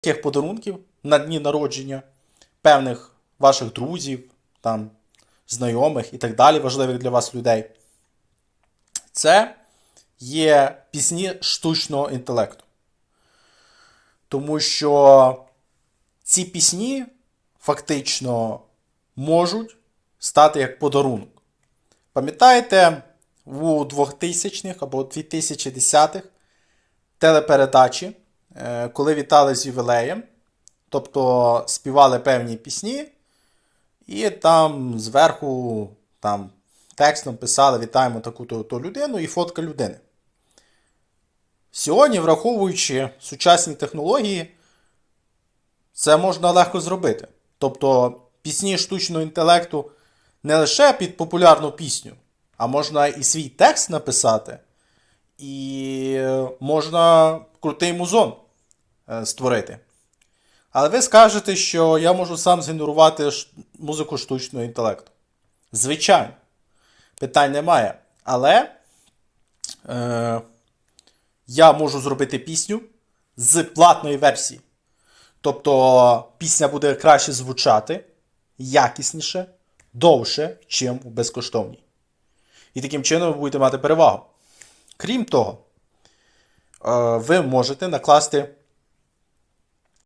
таких подарунків на дні народження певних ваших друзів, там, знайомих і так далі, важливих для вас людей. Це є пісні штучного інтелекту. Тому що ці пісні фактично можуть стати як подарунок. Пам'ятаєте, у 2000-х або 2010-х телепередачі, коли вітали з ювілеєм, тобто співали певні пісні, і там зверху там, текстом писали Вітаємо таку-то то людину і фотка людини. Сьогодні, враховуючи сучасні технології, це можна легко зробити. Тобто пісні штучного інтелекту не лише під популярну пісню, а можна і свій текст написати, і е, можна крутий музон е, створити. Але ви скажете, що я можу сам згенерувати музику штучного інтелекту. Звичайно, питань немає. Але е, я можу зробити пісню з платної версії. Тобто пісня буде краще звучати, якісніше, довше, чим у безкоштовній. І таким чином ви будете мати перевагу. Крім того, ви можете накласти